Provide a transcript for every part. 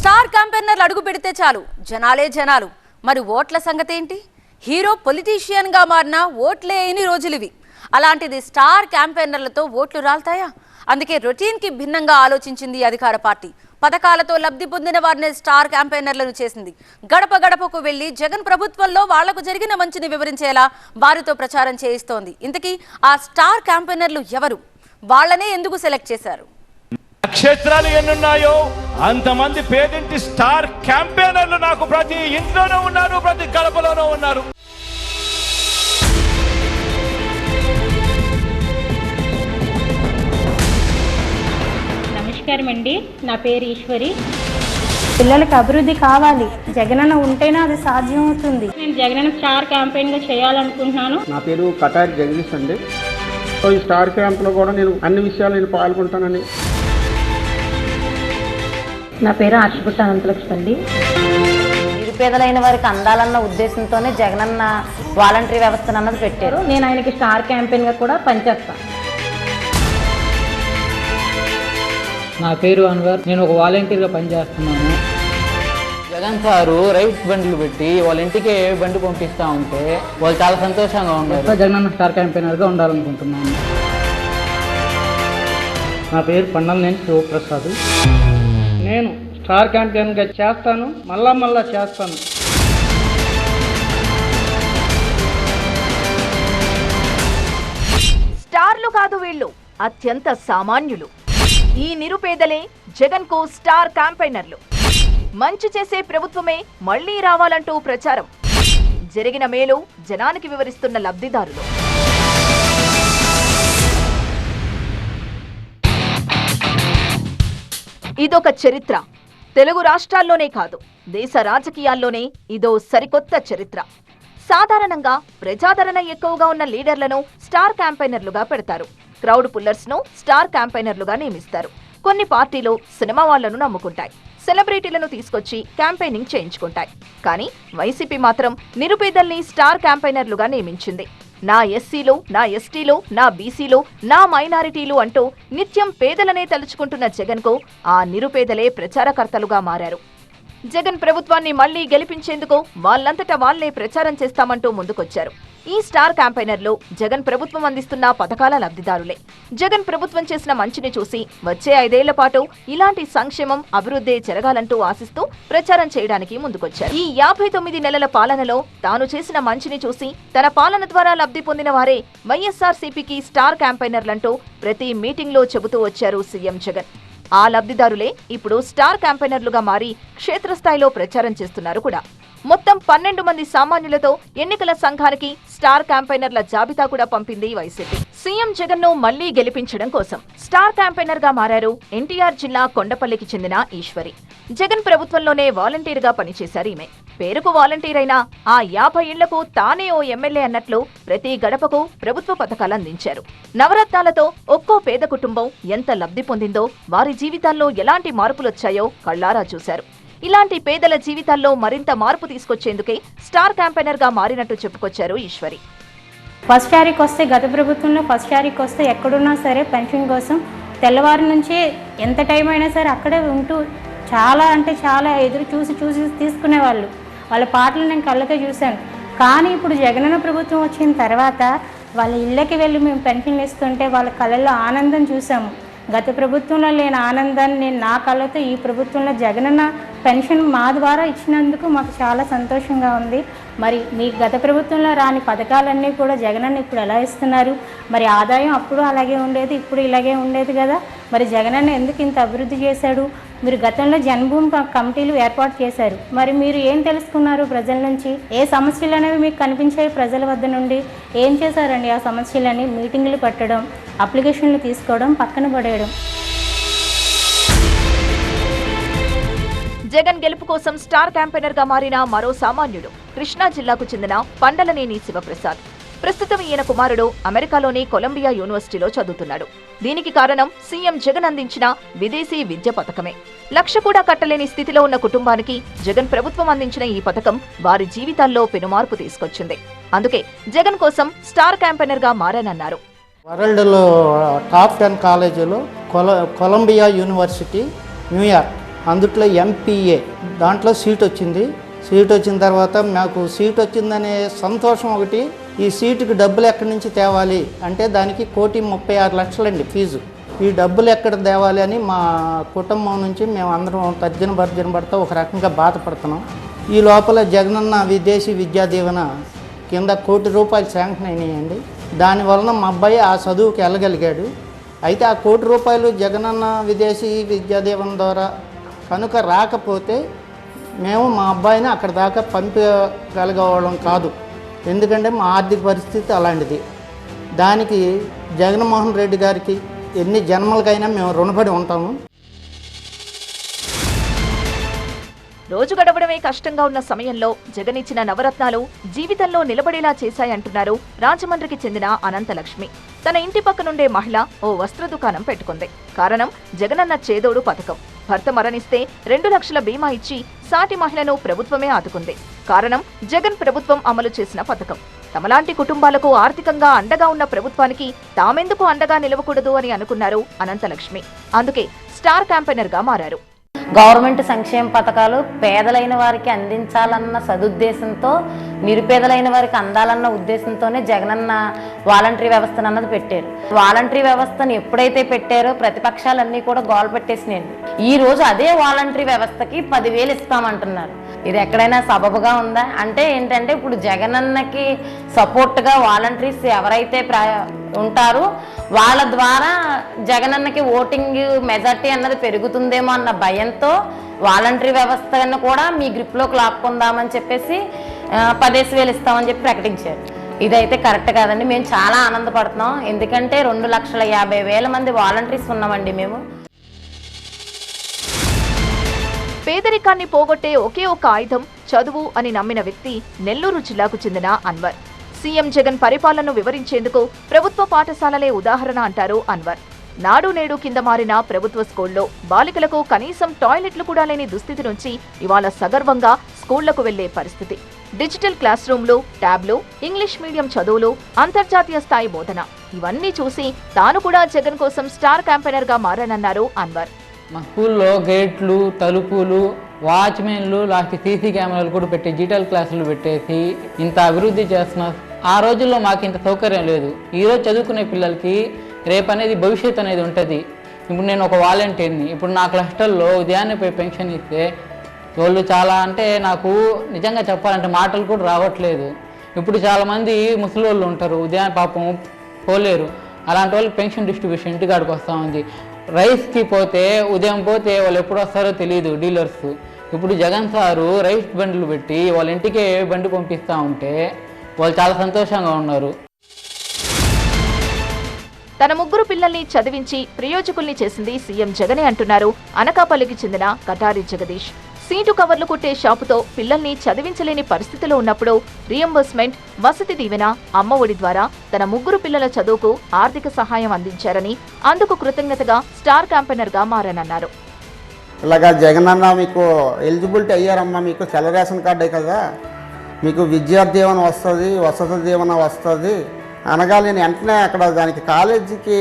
Star క్యాంపెయినర్లు అడుగు పెడితే చాలు. జనాలే జనాలు. మరి ఓట్ల సంగతి ఏంటి హీరో పొలిటీషియన్గా మారిన ఓట్లే ఎన్ని రోజులు ఇవి అలాంటిది స్టార్ క్యాంపెయినర్లతో ఓట్లు రాల్తాయా? అందుకే రొటీన్కి భిన్నంగా ఆలోచించింది అధికార పార్టీ. పథకాలతో లబ్ధి పొందిన వారిని స్టార్ క్యాంపెయినర్లను చేసింది. గడప గడపకు వెళ్ళి జగన్ ప్రభుత్వంలో వాళ్ళకు జరిగిన మంచిని వివరించేలా వారితో ప్రచారం చేయిస్తోంది. ఇంతకీ ఆ స్టార్ క్యాంపెయినర్లు ఎవరు? వాళ్ళనే ఎందుకు సెలెక్ట్ చేశారు? నక్షత్రాలు ఎన్నున్నాయో అంతమంది పేదింటి స్టార్ క్యాంపెయినర్లు నాకు ప్రతి ఇంట్లోనూ ఉన్నారు ప్రతి గడపలోనూ ఉన్నారు. నమస్కారం అండి. నా పేరు ఈశ్వరి. పిల్లలకి అభివృద్ధి కావాలి. జగనన్న ఉంటేనే అది సాధ్యం అవుతుంది నేను జగనన్న స్టార్ క్యాంపెయిన్గా చేయాలనుకుంటున్నాను. నా పేరు కటారి జగదీష్ అండి. సో ఈ స్టార్ క్యాంప్లో కూడా నేను అన్ని విషయాలు నేను పాల్గొంటానని నా పేరు ఆర్షపుట్ట అనంతలక్ష్మి అండి. నిరుపేదలైన వారికి అందాలన్న ఉద్దేశంతోనే జగనన్న వాలంటరీ వ్యవస్థను అన్నది పెట్టారు. నేను ఆయనకి స్టార్ క్యాంపెయిన్గా కూడా పనిచేస్తాను నా పేరు అన్వర్. నేను ఒక వాలంటీర్గా పనిచేస్తున్నాను. జగన్ సారు రైట్ బండ్లు పెట్టి వాళ్ళ ఇంటికి బండి పంపిస్తా ఉంటే వాళ్ళు చాలా సంతోషంగా ఉన్నారు. జగనన్న స్టార్ క్యాంపెయినర్గా ఉండాలనుకుంటున్నాను. నా పేరు పండలనేని శివప్రసాద్. నేను స్టార్ క్యాంపెయిన్గా చేస్తాను మళ్ళా మళ్ళా చేస్తాను. స్టార్లు కాదు వీళ్ళు అత్యంత సామాన్యులు. ఈ నిరుపేదలే జగన్కు స్టార్ క్యాంపైనర్లు మంచి చేసే ప్రభుత్వమే మళ్ళీ రావాలంటూ ప్రచారం. జరిగిన మేలు జనానికి వివరిస్తున్న లబ్ధిదారులు. ఇదొక చరిత్ర. తెలుగు రాష్ట్రాల్లోనే కాదు దేశ రాజకీయాల్లోనే ఇదో సరికొత్త చరిత్ర. సాధారణంగా ప్రజాదరణ ఎక్కువగా ఉన్న లీడర్లను స్టార్ క్యాంపైనర్లుగా పెడతారు. క్రౌడ్ పుల్లర్స్ను స్టార్ క్యాంపైనర్లుగా నియమిస్తారు. కొన్ని పార్టీలు సినిమా వాళ్ళను నమ్ముకుంటాయి. సెలబ్రిటీలను తీసుకొచ్చి క్యాంపెయినింగ్ చేయించుకుంటాయి. కానీ వైసీపీ మాత్రం నిరుపేదల్ని స్టార్ క్యాంపైనర్లుగా నియమించింది. నా ఎస్సీలో నా ఎస్టీలో నా బీసీలో నా మైనారిటీలు అంటూ నిత్యం పేదలనే తలుచుకుంటున్న జగన్కు ఆ నిరుపేదలే ప్రచారకర్తలుగా మారారు. జగన్ ప్రభుత్వాన్ని మళ్ళీ గెలిపించేందుకు వాళ్ళంతటా వాళ్ళే ప్రచారం చేస్తామంటూ ముందుకొచ్చారు. ఈ స్టార్ క్యాంపైనర్లు జగన్ ప్రభుత్వం అందిస్తున్న పథకాల లబ్ధిదారులే. జగన్ ప్రభుత్వం చేసిన మంచిని చూసి వచ్చే ఐదేళ్ళ పాటు ఇలాంటి సంక్షేమం అభివృద్ధి జరగాలంటూ ఆశిస్తూ ప్రచారం చేయడానికి ముందుకొచ్చారు. ఈ యాభై తొమ్మిది నెలల పాలనలో తాను చేసిన మంచిని చూసి తన పాలన ద్వారా లబ్ధి పొందిన వారే వైఎస్ఆర్ సిపికి స్టార్ క్యాంపైనర్లంటూ ప్రతి మీటింగ్లో చెబుతూ వచ్చారు సీఎం జగన్. ఆ లబ్ధిదారులే ఇప్పుడు స్టార్ క్యాంపైనర్లుగా మారి క్షేత్రస్థాయిలో ప్రచారం చేస్తున్నారు కూడా. మొత్తం పన్నెండు మంది సామాన్యులతో ఎన్నికల సంఘానికి స్టార్ క్యాంపైనర్ల జాబితా కూడా పంపింది వైసీపీ. సీఎం జగన్ను మళ్ళీ గెలిపించడం కోసం స్టార్ క్యాంపైనర్గా మారారు ఎన్టీఆర్ జిల్లా కొండపల్లికి చెందిన ఈశ్వరి. జగన్ ప్రభుత్వంలోనే వాలంటీర్గా పనిచేశారు ఈమె. పేరుకు వాలంటీర్ అయినా ఆ యాభై ఇళ్ళకు తానే ఓ ఎమ్మెల్యే అన్నట్లు ప్రతి గడపకు ప్రభుత్వ పథకాలు అందించారు. నవరత్నాలతో ఒక్కో పేద కుటుంబం ఎంత లబ్ధి పొందిందో వారి జీవితాల్లో ఎలాంటి మార్పులొచ్చాయో కళ్ళారా చూశారు. ఇలాంటి పేదల జీవితాల్లో మరింత మార్పు తీసుకొచ్చేందుకే స్టార్ క్యాంపెయినర్గా మారినట్టు చెప్పుకొచ్చారు ఈశ్వరి. ఫస్ట్ తారీఖు వస్తే గత ప్రభుత్వంలో ఫస్ట్ తారీఖు వస్తే ఎక్కడున్నా సరే పెన్షన్ కోసం తెల్లవారి నుంచే ఎంత టైం అయినా సరే అక్కడే ఉంటూ చాలా అంటే చాలా ఎదురు చూసి చూసి తీసుకునేవాళ్ళు వాళ్ళ. పాటలు నేను కళ్ళతో చూశాను. కానీ ఇప్పుడు జగనన్న ప్రభుత్వం వచ్చిన తర్వాత వాళ్ళ ఇళ్ళకి వెళ్ళి మేము పెన్షన్లు ఇస్తుంటే వాళ్ళ కళ్ళల్లో ఆనందం చూసాము గత ప్రభుత్వంలో లేని ఆనందాన్ని నేను నా కళ్ళతో ఈ ప్రభుత్వంలో జగనన్న పెన్షన్ మా ద్వారా ఇచ్చినందుకు మాకు చాలా సంతోషంగా ఉంది. మరి మీ గత ప్రభుత్వంలో రాని పథకాలన్నీ కూడా జగనన్న ఇప్పుడు ఎలా ఇస్తున్నారు? మరి ఆదాయం అప్పుడు అలాగే ఉండేది ఇప్పుడు ఇలాగే ఉండేది కదా? మరి జగనన్న ఎందుకు ఇంత అభివృద్ధి చేశాడు? మీరు గతంలో జన్మభూమి కమిటీలు ఏర్పాటు చేశారు. మరి మీరు ఏం తెలుసుకున్నారు ప్రజల నుంచి? ఏ సమస్యలు అనేవి మీకు కనిపించాయి ప్రజల వద్ద నుండి? ఏం చేశారండి ఆ సమస్యలని మీటింగులు పెట్టడం అప్లికేషన్లు తీసుకోవడం పక్కన పడేయడం. జగన్ గెలుపు కోసం స్టార్ క్యాంపెయినర్గా మారిన మరో సామాన్యుడు కృష్ణా జిల్లాకు చెందిన పండలనేని శివప్రసాద్. ప్రస్తుతం ఈయన కుమారుడు అమెరికాలోని కొలంబియా యూనివర్సిటీలో చదువుతున్నాడు. దీనికి కారణం సీఎం జగన్ అందించిన విదేశీ విద్య పథకమే. లక్ష కూడా కట్టలేని స్థితిలో ఉన్న కుటుంబానికి జగన్ ప్రభుత్వం అందించిన ఈ పథకం వారి జీవితాల్లో పెనుమార్పు తీసుకొచ్చింది. అందుకే జగన్ కోసం స్టార్ క్యాంపెయినర్గా మారానన్నారు. వరల్డ్లో టాప్ టెన్ కాలేజీలో కొలంబియా యూనివర్సిటీ న్యూయార్క్. అందుట్లో ఎంపీఏ దాంట్లో సీట్ వచ్చింది. సీట్ వచ్చిన తర్వాత మాకు సీట్ వచ్చిందనే సంతోషం ఒకటి ఈ సీటుకి డబ్బులు ఎక్కడి నుంచి తేవాలి అంటే దానికి కోటి ముప్పై ఆరు లక్షలండి ఫీజు. ఈ డబ్బులు ఎక్కడ తేవాలి అని మా కుటుంబం నుంచి మేము అందరం తర్జన భర్జన పడతా ఒక రకంగా బాధపడుతున్నాం. ఈ లోపల జగనన్న విదేశీ విద్యా దీవెన కింద కోటి రూపాయలు శాంక్షన్ అయినాయండి. దానివలన మా అబ్బాయి ఆ చదువుకి వెళ్ళగలిగాడు. అయితే ఆ కోటి రూపాయలు జగనన్న విదేశీ విద్యా దీవెన ద్వారా కనుక రాకపోతే మేము మా అబ్బాయిని అక్కడ దాకా పంపగలగవడం కాదు. ఎందుకంటే మా ఆర్థిక పరిస్థితి అలాంటిది. దానికి జగన్మోహన్ రెడ్డి గారికి ఎన్ని జన్మలకైనా మేము రుణపడి ఉంటాము. రోజు గడవడమే కష్టంగా ఉన్న సమయంలో జగన్ ఇచ్చిన నవరత్నాలు జీవితంలో నిలబడేలా చేశాయంటున్నారు రాజమండ్రికి చెందిన అనంతలక్ష్మి. తన ఇంటి పక్కనుండే మహిళ ఓ వస్త్ర దుకాణం పెట్టుకుంది. కారణం జగనన్న చేదోడు పథకం. భర్త మరణిస్తే రెండు లక్షల బీమా ఇచ్చి సాటి మహిళను ప్రభుత్వమే ఆదుకుంది. కారణం జగన్ ప్రభుత్వం అమలు చేసిన పథకం. తమలాంటి కుటుంబాలకు ఆర్థికంగా అండగా ఉన్న ప్రభుత్వానికి తామెందుకు అండగా నిలవకూడదు అని అనుకున్నారు అనంతలక్ష్మి. అందుకే స్టార్ క్యాంపెయినర్గా మారారు. గవర్నమెంట్ సంక్షేమ పథకాలు పేదలైన వారికి అందించాలన్న సదుద్దేశంతో నిరుపేదలైన వారికి అందాలన్న ఉద్దేశంతోనే జగనన్న వాలంటరీ వ్యవస్థను అన్నది పెట్టారు. వాలంటరీ వ్యవస్థను ఎప్పుడైతే పెట్టారో ప్రతిపక్షాలన్నీ కూడా గోల్ పెట్టేసినాయండి ఈ రోజు అదే వాలంటరీ వ్యవస్థకి పదివేలు ఇస్తామంటున్నారు. ఇది ఎక్కడైనా సబబుగా ఉందా? అంటే ఏంటంటే ఇప్పుడు జగనన్నకి సపోర్ట్గా వాలంటీర్స్ ఎవరైతే ప్రా ఉంటారు. వాళ్ళ ద్వారా జగనన్నకి ఓటింగ్ మెజార్టీ అన్నది పెరుగుతుందేమో అన్న భయంతో వాలంటరీ వ్యవస్థను కూడా మీ గ్రిప్లోకి లాక్కుందామని చెప్పేసి పదేసి వేలు ఇస్తామని చెప్పి ప్రకటించారు. ఇదైతే కరెక్ట్ కాదండి. మేము చాలా ఆనందపడుతున్నాం. ఎందుకంటే రెండు లక్షల యాభై వేల మంది వాలంటీర్స్ ఉన్నామండి మేము. పేదరికాన్ని పోగొట్టే ఒకే ఒక ఆయుధం చదువు అని నమ్మిన వ్యక్తి నెల్లూరు జిల్లాకు చెందిన అన్వర్. సీఎం జగన్ పరిపాలనను వివరించేందుకు ప్రభుత్వ పాఠశాలలే ఉదాహరణ అంటారు అన్వర్. నాడు నేడు కింద మారిన ప్రభుత్వ స్కూల్లో బాలికలకు కనీసం టాయిలెట్లు కూడా లేని దుస్థితి నుంచి ఇవాళ సగర్వంగా స్కూళ్ళకు వెళ్ళే పరిస్థితి. డిజిటల్ క్లాస్ రూమ్లు ట్యాబ్లు ఇంగ్లీష్ మీడియం చదువులు అంతర్జాతీయ స్థాయి బోధన ఇవన్నీ చూసి తాను కూడా జగన్ కోసం స్టార్ క్యాంపెయినర్గా మారానన్నారు అన్వర్. మా స్కూల్లో గేట్లు తలుపులు వాచ్మెన్లు లాస్ట్ సీసీ కెమెరాలు కూడా పెట్టి డిజిటల్ క్లాసులు పెట్టేసి ఇంత అభివృద్ధి చేస్తున్నారు ఆ రోజుల్లో మాకు ఇంత సౌకర్యం లేదు. ఈరోజు చదువుకునే పిల్లలకి రేపు అనేది భవిష్యత్తు అనేది ఉంటుంది. ఇప్పుడు నేను ఒక వాలంటీర్ని. ఇప్పుడు నా క్లస్టర్లో ఉదయాన్నే పోయి పెన్షన్ ఇస్తే వాళ్ళు చాలా అంటే నాకు నిజంగా చెప్పాలంటే మాటలు కూడా రావట్లేదు. ఇప్పుడు చాలామంది ముసలి వాళ్ళు ఉంటారు. ఉదయం పాపం పోలేరు. అలాంటి వాళ్ళు పెన్షన్ డిస్ట్రిబ్యూషన్ ఇంటికాడికి వస్తూ ఉంది. రైస్కి పోతే ఉదయం పోతే వాళ్ళు ఎప్పుడు వస్తారో తెలియదు డీలర్స్. ఇప్పుడు జగన్ సారు రైస్ బండ్లు పెట్టి వాళ్ళ ఇంటికే బండి పంపిస్తూ ఉంటే వాళ్ళు చాలా సంతోషంగా ఉన్నారు. తన ముగ్గురు పిల్లల్ని చదివించి ప్రయోజకుల్ని చేసింది సీఎం జగనే అంటున్నారు. అనకాపల్లికి చెందిన కటారి జగదీష్. సీటు కవర్లు కుట్టే షాపుతో పిల్లల్ని చదివించలేని పరిస్థితిలో ఉన్నప్పుడు రియంబర్స్మెంట్ వసతి దీవెన అమ్మ ఒడి ద్వారా తన ముగ్గురు పిల్లల చదువుకు ఆర్థిక సహాయం అందించారని అందుకు కృతజ్ఞతగా స్టార్ క్యాంపెయినర్గా మారనన్నారు. ఇలాగా జగనన్న మీకు ఎలిజిబిలిటీ అయ్యారమ్మా మీకు తెల్ల రేషన్ కార్డే కదా. మీకు విద్యార్థీవన వస్తుంది వసతి దీవెన వస్తుంది. అనగా నేను వెంటనే అక్కడ దానికి కాలేజీకి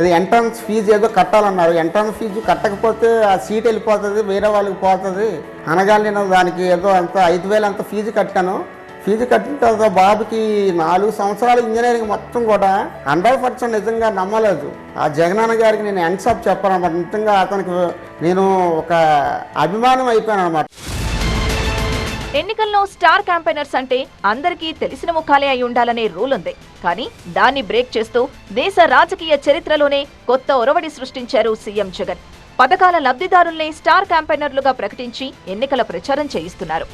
ఇది ఎంట్రన్స్ ఫీజు ఏదో కట్టాలన్నారు. ఎంట్రన్స్ ఫీజు కట్టకపోతే ఆ సీట్ వెళ్ళిపోతుంది వేరే వాళ్ళకి పోతుంది. అనగా నేను దానికి ఏదో అంత ఐదు వేలు అంత ఫీజు కట్టాను. ఫీజు కట్టిన తర్వాత బాబుకి నాలుగు సంవత్సరాలు ఇంజనీరింగ్ మొత్తం కూడా హండ్రెడ్ పర్సెంట్ నిజంగా నమ్మలేదు. ఆ జగనన్న గారికి నేను ఎన్సాప్ చెప్పాను అనమాట నిజంగా అతనికి నేను ఒక అభిమానం అయిపోయాను అనమాట ఎన్నికల్లో స్టార్ క్యాంపెయినర్స్ అంటే అందరికీ తెలిసిన ముఖాలే అయి ఉండాలనే రూల్ ఉంది. కానీ దాన్ని బ్రేక్ చేస్తూ దేశ రాజకీయ చరిత్రలోనే కొత్త ఒరవడి సృష్టించారు సీఎం జగన్. పథకాల లబ్ధిదారుల్ని స్టార్ క్యాంపెయినర్లుగా ప్రకటించి ఎన్నికల ప్రచారం చేయిస్తున్నారు.